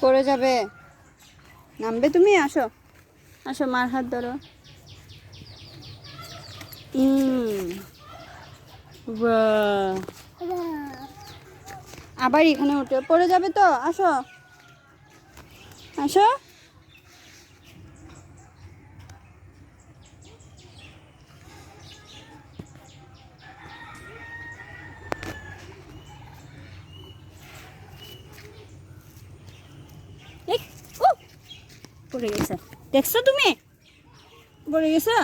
পড়ে যাবে। নামবে তুমি? আসো। আসো, মার হাত ধরো। আবার এখানে উঠে পড়ে যাবে তো? আসো। আসো। পড়ে গেছে। দেখছ তুমি? পড়ে গেছো?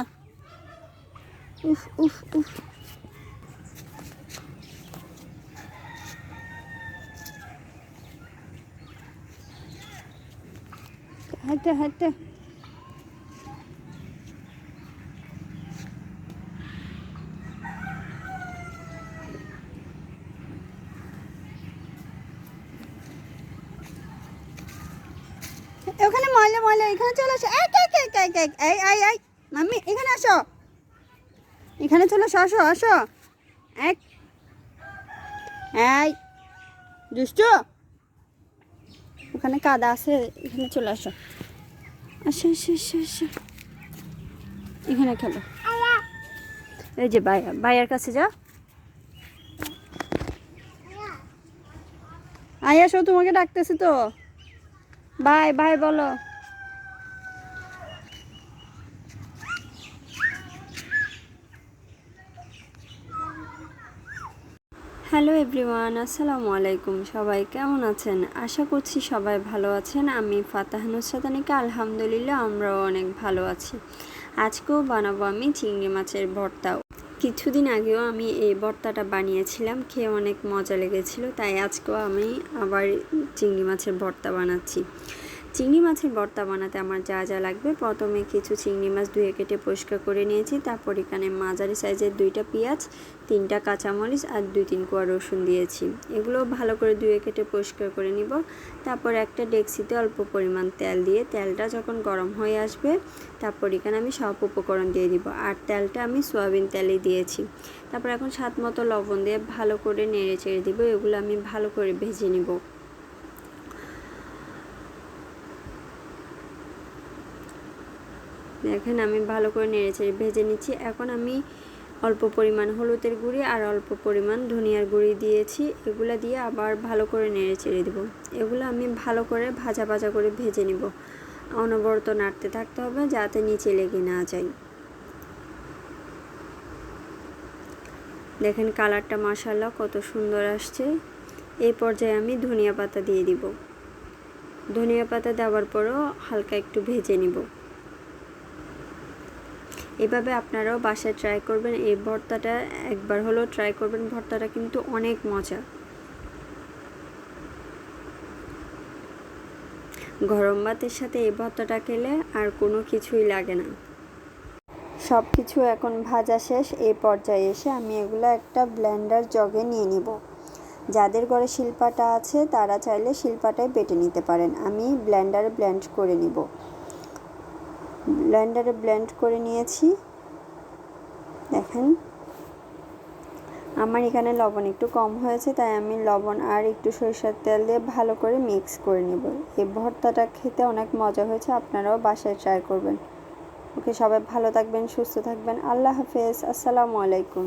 উফ উফ উফ। হাঁটতে হাঁটতে। ওখানে ময়লা ময়লা, এখানে চলে আসো। এক এক এক এক এক এই এই এই, মাম্মি, এখানে আসো। এখানে চলে আসো আসো আসো। এক এই, দুষ্টু। ওখানে কাদা আছে, এখানে চলে আসো। আসো আসো আসো আসো। এখানে খেলো। এই যে ভাইয়া ভাইয়ার কাছে যাও। আয়, আসো, তোমাকে ডাকতেছে তো। বাই বাই বলো। হ্যালো এভরিওয়ান, আসসালামু আলাইকুম। সবাই কেমন আছেন? আশা করছি সবাই ভালো আছেন। আমি ফাতাহানুসাদানিকা আলহামদুলিল্লাহ আমরাও অনেক ভালো আছি। আজকেও বানাবো আমি চিংড়ি মাছের ভর্তা। কিছুদিন আগেও আমি এই ভর্তাটা বানিয়েছিলাম, খেয়ে অনেক মজা লেগেছিল, তাই আজকেও আমি আবার চিংড়ি মাছের ভর্তা বানাচ্ছি। চিংড়ি মাছের ভর্তা বানাতে আমার যা যা লাগবে, প্রথমে কিছু চিংড়ি মাছ ধুয়ে কেটে পরিষ্কার করে নিয়েছি। তারপর এখানে মাঝারি সাইজের দুইটা পেঁয়াজ, তিনটা কাঁচামরিচ আর দুই তিন কোয়া রসুন দিয়েছি। এগুলো ভালো করে ধুয়ে কেটে পরিষ্কার করে নিব। তারপর একটা ডেক্সিতে অল্প পরিমাণ তেল দিয়ে, তেলটা যখন গরম হয়ে আসবে, তারপর এখানে আমি সব উপকরণ দিয়ে দিব। আর তেলটা আমি সয়াবিন তেলে দিয়েছি। তারপর এখন স্বাদ মতো লবণ দিয়ে ভালো করে নেড়ে চেড়ে দিব। এগুলো আমি ভালো করে ভেজে নিব। দেখেন, আমি ভালো করে নেড়েচেড়ে ভেজে নিচ্ছি। এখন আমি অল্প পরিমাণ হলুদের গুঁড়ি আর অল্প পরিমাণ ধনিয়ার গুঁড়ি দিয়েছি। এগুলো দিয়ে আবার ভালো করে নেড়ে চেড়ে দেবো। এগুলো আমি ভালো করে ভাজা ভাজা করে ভেজে নিব। অনবরত নাড়তে থাকতে হবে যাতে নিচে লেগে না যায়। দেখেন, কালারটা মাসাল্লাহ কত সুন্দর আসছে। এই পর্যায়ে আমি ধনিয়া পাতা দিয়ে দিব। ধনিয়া পাতা দেওয়ার পরও হালকা একটু ভেজে নিব। এভাবে আপনারাও বাসায় ট্রাই করবেন। এই ভর্তাটা একবার হলেও ট্রাই করবেন। ভর্তাটা কিন্তু অনেক মজা। গরম ভাতের সাথে এই ভর্তাটা খেলে আর কোনো কিছুই লাগে না। সব কিছু এখন ভাজা শেষ। এই পর্যায়ে এসে আমি এগুলো একটা ব্লেন্ডার জগে নিয়ে নিব। যাদের ঘরে শিল্পাটা আছে, তারা চাইলে শিল্পাটাই বেটে নিতে পারেন। আমি ব্লেন্ডারে ব্লেন্ড করে নিব। ব্লেন্ডারে ব্লেন্ড করে নিয়েছি। দেখেন। আমার এখানে লবণ একটু কম হয়েছে, তাই আমি লবণ আর একটু সরিষার তেল দিয়ে ভালো করে মিক্স করে নেব। এই ভর্তাটা খেতে অনেক মজা হয়েছে, আপনারাও বাসায় ট্রাই করবেন। ওকে সবাই ভালো থাকবেন, সুস্থ থাকবেন। আল্লাহ হাফেজ, আসসালামু আলাইকুম।